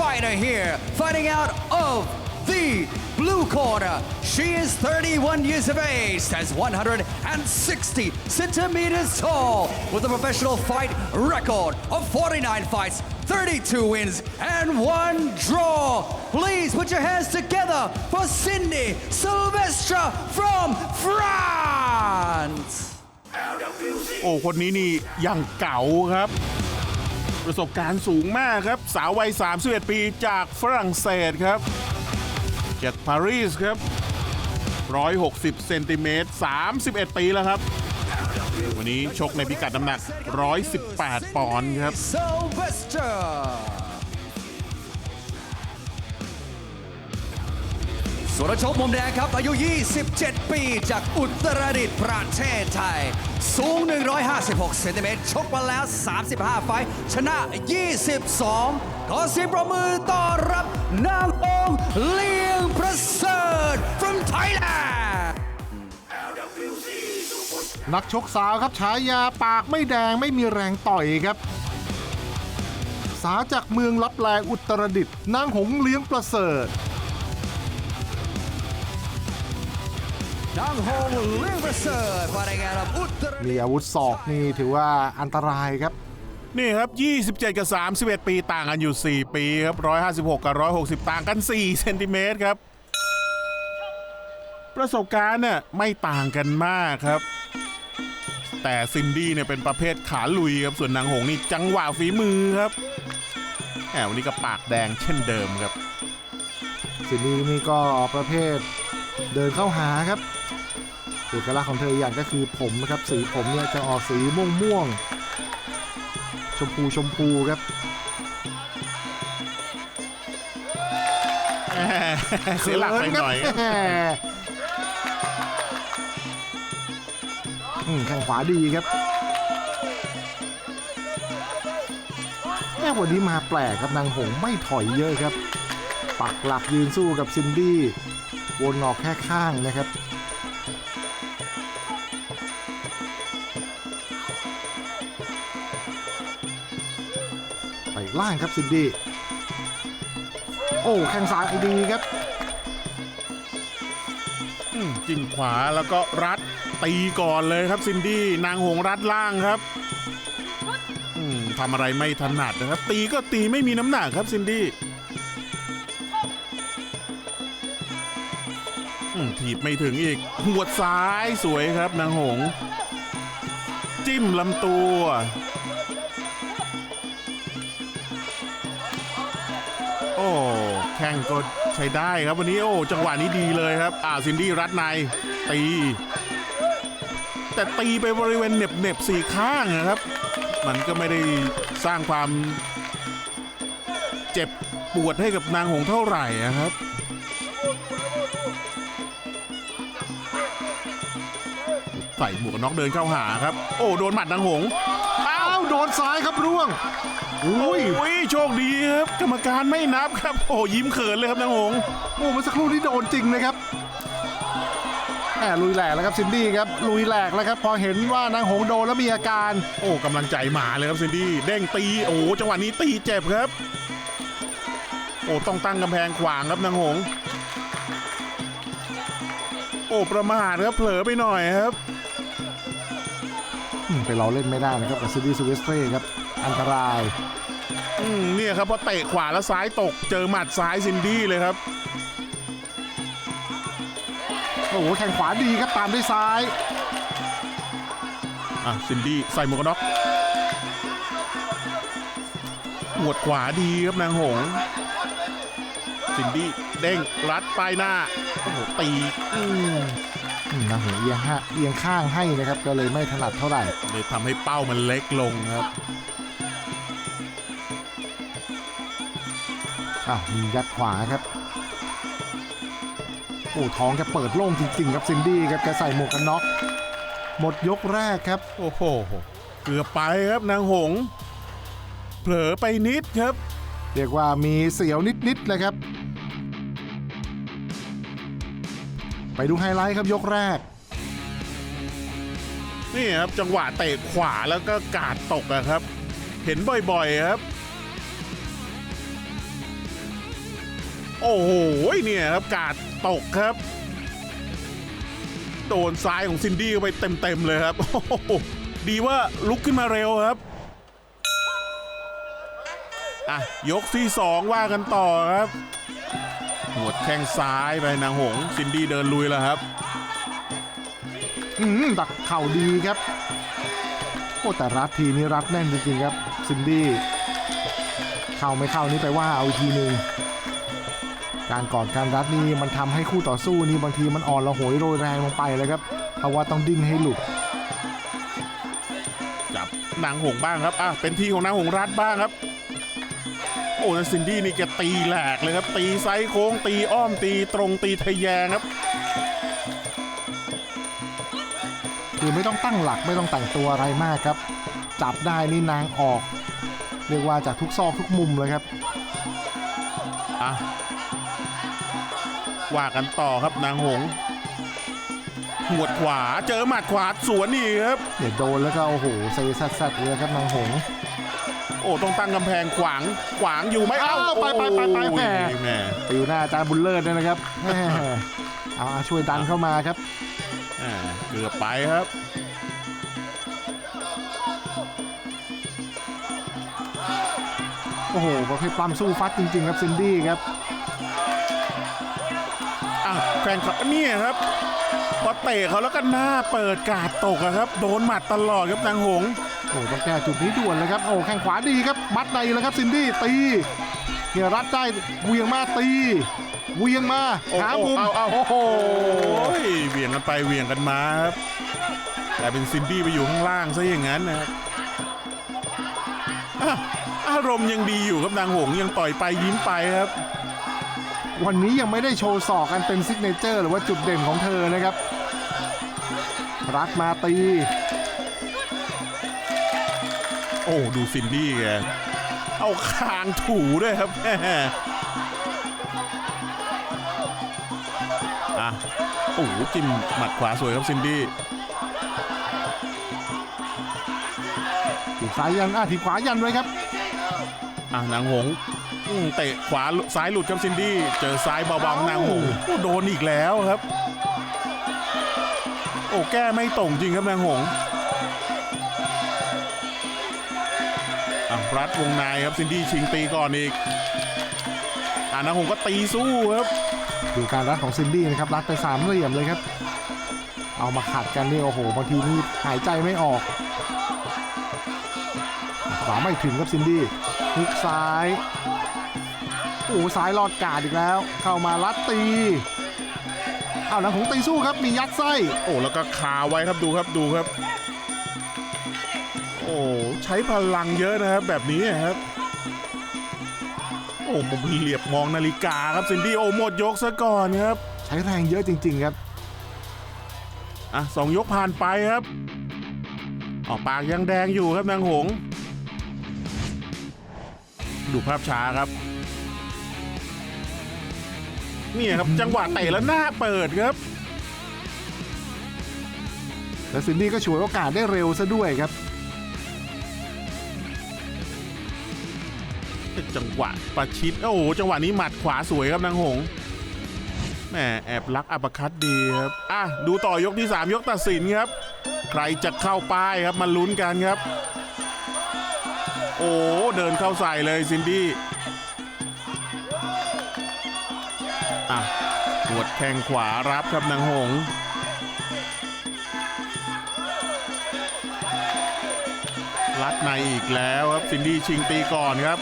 fighter here, fighting out of the blue corner. She is 31 years of age, stands 160 centimeters tall, with a professional fight record of 49 fights, 32 wins, and one draw. Please put your hands together for Cindy Silvestra from France. โอ้ คนนี้นี่ยังเก่าครับ ประสบการณ์สูงมากครับ สาววัย 31 ปีจากฝรั่งเศสครับจากปารีสครับ 160 เซนติเมตร 31 ปีแล้วครับ วันนี้ชกในพิกัดน้ำหนัก 118 ปอนด์ครับ ส่วนชกมุมแดงครับ อายุ 27 ปี จากอุตรดิตถ์ประเทศไทย สูง 156 เซนติเมตร ชกมาแล้ว 35 ไฟ ชนะ 22 ขอเสียงประมือต้อนรับนางองเลียงประเสริฐ from Thailand นักชกสาวครับฉายาปากไม่แดงไม่มีแรงต่อยครับ สาวจากเมืองลับแลอุตรดิตถ์นางหงเลี้ยงประเสริฐ มีอาวุธศอกนี่ถือว่าอันตรายครับ นี่ครับ 27 กับ 31 ปีต่างกันอยู่ 4 ปีครับ 156 กับ 160 ต่างกัน 4 เซนติเมตรครับ ประสบการณ์เนี่ยไม่ต่างกันมากครับ แต่ซินดี้เนี่ยเป็นประเภทขาลุยครับ ส่วนนางหงนี่จังหวะฝีมือครับแหมวันนี้ก็ปากแดงเช่นเดิมครับสินีนี่ก็ประเภทเดินเข้าหาครับ เอกลักษณ์ของเธออย่างก็คือผมนะครับสีผมเนี่ยจะออกสีม่วงม่วงๆชมพูชมพูครับเสียหลักไปหน่อยเขิครับแหมอืมแข้งขวาดีครับแม่วันนี้มาแปลกครับนางหงไม่ถอยเยอะครับ ปักหลักยืนสู้กับซินดี้วนออกแค่ข้างนะครับ ไปล่างครับซินดี้โอ้แข้งซ้ายดีครับจิ้มขวาแล้วก็รัดตีก่อนเลยครับซินดี้นางหงรัดล่างครับทำอะไรไม่ถนัดนะครับ ตีก็ตีไม่มีน้ำหนักครับซินดี้ถีบไม่ถึงอีก หัวดซ้ายสวยครับนางหง จิ้มลำตัว โอ้แข้งก็ใช้ได้ครับวันนี้โอ้จังหวะนี้ดีเลยครับ อ่าซินดี้รัดในตี แต่ตีไปบริเวณเน็บเน็บสี่ข้างนะครับ มันก็ไม่ได้สร้างความเจ็บปวดให้กับนางหงเท่าไหร่นะครับใส่หมวกนน็อกเดินเข้าหาครับ โอ้โดนหมัดนางหงอ้าวโดนซ้ายครับร่วง อุ้ยโอ้ยโชคดีครับ กรรมการไม่นับครับ โอ้ยิ้มเขินเลยครับนางหงโอ้เมื่อสักครู่นี้โดนจริงนะครับแหมลุยแหลกแล้วครับซินดี้ครับลุยแหลกแล้วครับพอเห็นว่านางหงโดนแล้วมีอาการ โอ้กำลังใจมาเลยครับซินดี้เด้งตีโอ้จังหวะนี้ตีเจ็บครับ โอ้ต้องตั้งกำแพงขวางครับนางหง โอ้ประมาทครับเผลอไปหน่อยครับอืมไปเราเล่นไม่ได้นะครับกับซินดี้ซูเวสเตรครับ อันตราย อืมเนี่ยครับพอเตะขวาแล้วซ้ายตก เจอหมัดซ้ายซินดี้เลยครับ โอ้โหแข่งขวาดีครับตามด้วยซ้าย อะซินดี้ใส่หมวกกันน็อกหวดขวาดีครับนางหงซินดี้เด้งรัดป้ายหน้าโอ้โหตีอืมอืมนางหงเอียงห้าเอียงข้างให้นะครับ ก็เลยไม่ถนัดเท่าไหร่เลยทำให้เป้ามันเล็กลงครับ อ้าวมียัดขวาครับโอ้ท้องแกเปิดโล่งจริงๆครับซินดี้ครับแกใส่หมวกกันน็อกหมดยกแรกครับ โอ้โห เกือบไปครับนางหง เผลอไปนิดครับ เรียกว่ามีเสียวนิดๆเลยครับ ไปดูไฮไลท์ครับยกแรก นี่ครับจังหวะเตะขวาแล้วก็กาดตกอะครับ เห็นบ่อยๆครับ โอ้โหเนี่ยครับกาดตกครับ โดนซ้ายของซินดี้ไปเต็มๆเลยครับ ดีว่าลุกขึ้นมาเร็วครับอะยกที่สองว่ากันต่อครับ หัวดแข้งซ้ายไปนางหง ซินดี้เดินลุยแล้วครับ อืมดักเข่าดีครับโอ้แต่รัดทีนี้รัดแน่นจริงๆครับ ซินดี้ เข้าไม่เข้านี่ไปว่าเอาอีกทีหนึ่ง การกอดการรัดนี่มันทำให้คู่ต่อสู้นี่บางทีมันอ่อนระหวยโรยแรงลงไปเลยครับเพราะว่าต้องดิ้นให้หลุดจับนางหงส์บ้างครับอะเป็นทีของนางหงส์รัดบ้างครับ โอ้แล้วซินดี้นี่แกตีแหลกเลยครับ ตีไซส์โค้ง ตีอ้อมตีตรงตีทะแยงครับคือไม่ต้องตั้งหลักไม่ต้องแต่งตัวอะไรมากครับ จับได้นี่นางออก เรียกว่าจากทุกซอกทุกมุมเลยครับอะ ว่ากันต่อครับนางหงส์หวดขวาเจอหมัดขวาสวนอีกครับเดี๋ยวโดนแล้วก็โอ้โหเซซัดซัดเลยครับนางหงส์โอ้ต้องตั้งกำแพงขวางขวางอยู่ไหมเอ้าอ้าวไปไปไปไปแหม่โอ้ยแหม่ติวหน้าอาจารย์บุญเลิศด้วยนะครับแหม่เอาเอาช่วยดันเข้ามาครับอ่าเกือบไปครับโอ้โหประเภทปล้ำสู้ฟัดจริงๆครับซินดี้ครับอะ แฟนคลับเนี่ยครับพอเตะเขาแล้วก็หน้าเปิดกาดตกอะครับ โดนหมัดตลอดครับนางหงส์โอ้โหต้องแก้จุดนี้ด่วนเลยครับโอ้แข้งขวาดีครับมัดในเลยครับซินดี้ตีเฮียรัดได้เวียงมาตีเวียงมาโอ้หาโหมุมเอาเอาโอ้โหโอ้ยเหวี่ยงกันไปเหวี่ยงกันมาครับแต่เป็นซินดี้ไปอยู่ข้างล่างซะอย่างนั้นนะครับอะอารมณ์ยังดีอยู่ครับนางหงส์ยังต่อยไปยิ้มไปครับ วันนี้ยังไม่ได้โชว์ศอกกันเป็นซิกเนเจอร์หรือว่าจุดเด่นของเธอนะครับ รัดมาตี โอ้ดูซินดี้แกเอาคางถูด้วยครับแม่อะโอ้โหจิ้มหมัดขวาสวยครับซินดี้ถีบซ้ายยันอะถีบขวายันไว้ครับ อะนางหงส์ อืมเตะขวาซ้ายหลุดครับซินดี้ เจอซ้ายเบาๆของนางหงส์โอ้โดนอีกแล้วครับ โอ้แก้ไม่ตรงจริงครับนางหงส์อะรัดวงในครับซินดี้ชิงตีก่อนอีกอะนางหงส์ก็ตีสู้ครับ ดูการรัดของซินดี้นะครับรัดไปสามเหลี่ยมเลยครับ เอามาขัดกันนี่โอ้โหบางทีนี่หายใจไม่ออกขวาไม่ถึงครับซินดี้ฮุกซ้ายโอ้โหซ้ายรอดกาดอีกแล้ว เข้ามารัดตีเอาหนังของตีสู้ครับมียัดไส้ โอ้แล้วก็คาไว้ครับดูครับดูครับ โอ้ใช้พลังเยอะนะครับแบบนี้ครับโอ้ผมเหลียบมองนาฬิกาครับซินดี้โอ้หมดยกซะก่อนครับ ใช้แรงเยอะจริง ๆครับอะสองยกผ่านไปครับออกปากยังแดงอยู่ครับนางหงส์ดูภาพช้าครับ เนี่ยครับจังหวะเตะแล้วหน้าเปิดครับ และซินดี้ก็ฉวยโอกาสได้เร็วซะด้วยครับ จังหวะประชิด โอ้โหจังหวะนี้หมัดขวาสวยครับนางหงส์แหมแอบลักอัปคัตดีครับอะดูต่อยกที่ 3 ยกตัดสินครับ ใครจะเข้าป้ายครับมาลุ้นกันครับ โอ้เดินเข้าใส่เลยซินดี้ กดแข้งขวารับครับนางหง ลัดในอีกแล้วครับซินดี้ชิงตีก่อนครับ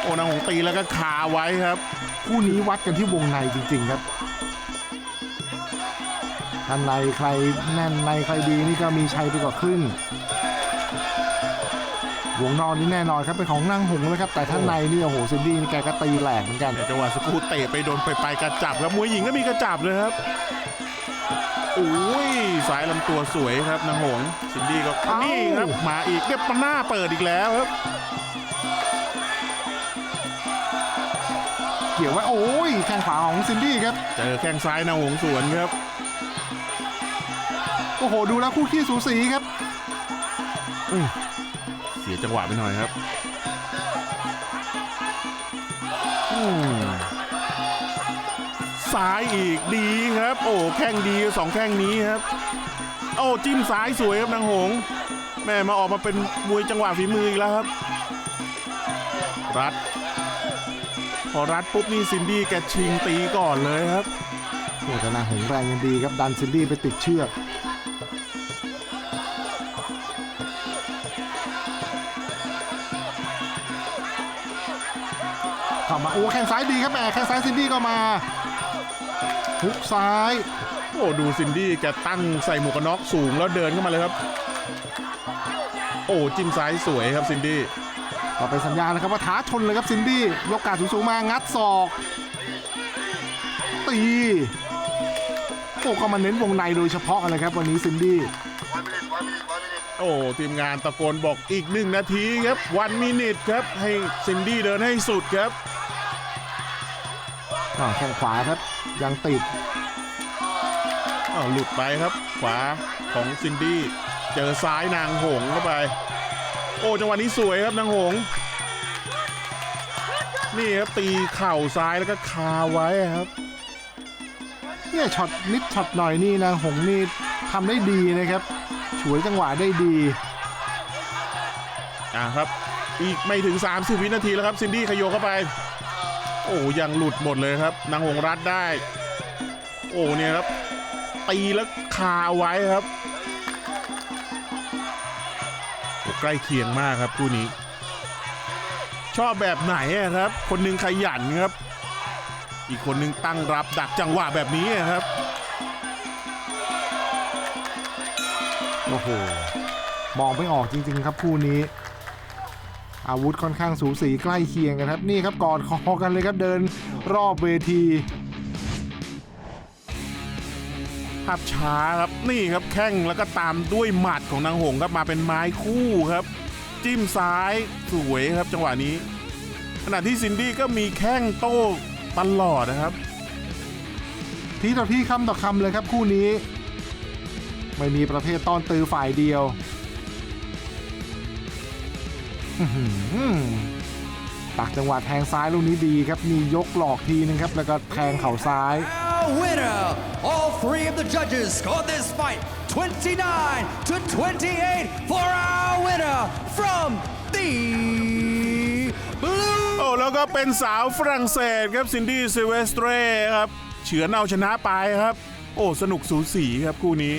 โอ้นางหงตีแล้วก็คาไว้ครับ คู่นี้วัดกันที่วงในจริง ๆ ครับท่านในใครแน่นในใครดีนี่ก็มีชัยไปกว่าครึ่ง วงนอกนี่แน่นอนครับเป็นของนางหงส์เลยครับแต่ท่านในนี่โอ้โหซินดี้นี่แกก็ตีแหลกเหมือนกันแต่จังหวะสกครูเตะไปโดนไปไปกระจับครับมวยหญิงก็มีกระจับเลยครับโอ้ยสายลำตัวสวยครับนางหงส์ซินดี้ก็เอ้านี่นี่ครับมาอีกเรียบหน้าเปิดอีกแล้วครับ เกี่ยวไว้โอ้ยแข้งขวาของซินดี้ครับเจอแข้งซ้ายนางหงส์สวนครับโอ้โหดูแล้วคู่ขี้สูสีครับเสียจังหวะไปหน่อยครับซ้ายอีกดีครับ โอ้แข้งดีสองแข้งนี้ครับ โอ้จิ้มซ้ายสวยครับนางหง แม่มาออกมาเป็นมวยจังหวะฝีมืออีกแล้วครับ รัด พอรัดปุ๊บนี่ซินดี้แกชิงตีก่อนเลยครับโอ้แต่นาหงแรงยังดีครับดันซินดี้ไปติดเชือก มาโอ้แข้งซ้ายดีครับแหมแข้งซ้ายซินดี้ก็มาฮุกซ้ายโอ้ดูซินดี้แกตั้งใส่หมวกกันน็อกสูงแล้วเดินเข้ามาเลยครับ โอ้จิ้มซ้ายสวยครับซินดี้ก็เป็นสัญญาณนะครับว่าท้าชนเลยครับซินดี้ยกกาดสูงๆมางัดศอกตีโอ้ก็มาเน้นวงในโดยเฉพาะเลยครับวันนี้ซินดี้โอ้ทีมงานตะโกนบอกอีกหนึ่งนาทีครับวันมินิทครับให้ซินดี้เดินให้สุดครับ อ่าแข้งขวาครับ ยังติดอ้าวหลุดไปครับ ขวาของซินดี้เจอซ้ายนางหงเข้าไป โอ้จังหวะนี้สวยครับนางหง นี่ครับตีเข่าซ้ายแล้วก็คาไว้ครับเนี่ยช็อตนิดช็อตหน่อยนี่นางหงนี่ทำได้ดีนะครับฉวยจังหวะได้ดีอ่าครับ อีกไม่ถึง 30 วินาทีแล้วครับซินดี้ขยโยเข้าไปโอ้ยังหลุดหมดเลยครับ นางหงรัดได้ โอ้เนี่ยครับ ตีแล้วคาไว้ครับใกล้เคียงมากครับคู่นี้ ชอบแบบไหนครับ คนหนึ่งขยันครับ อีกคนหนึ่งตั้งรับดักจังหวะแบบนี้ครับโอ้โหมองไม่ออกจริง ๆ ครับคู่นี้ อาวุธค่อนข้างสูสีใกล้เคียงกันครับนี่ครับกอดคอกันเลยครับเดินรอบเวทีภาพช้าครับนี่ครับแข้งแล้วก็ตามด้วยหมัดของนางหงครับมาเป็นไม้คู่ครับ จิ้มซ้ายสวยครับจังหวะนี้ ขณะที่ซินดี้ก็มีแข้งโต้ตลอดนะครับ ทีต่อที่คำต่อคำเลยครับคู่นี้ ไม่มีประเภทต้อนตือฝ่ายเดียว ตักจังหวะแทงซ้ายลูกนี้ดีครับ มียกหลอกทีนึงครับ แล้วก็แทงเข่าซ้าย Our winner, all three of the judges scored this fight 29 to 28 for our winner from the blue. โอ้แล้วก็เป็นสาวฝรั่งเศสครับซินดี้ซิเวสเตรครับ เฉือนเอาชนะไปครับ โอ้ สนุกสูสีครับคู่นี้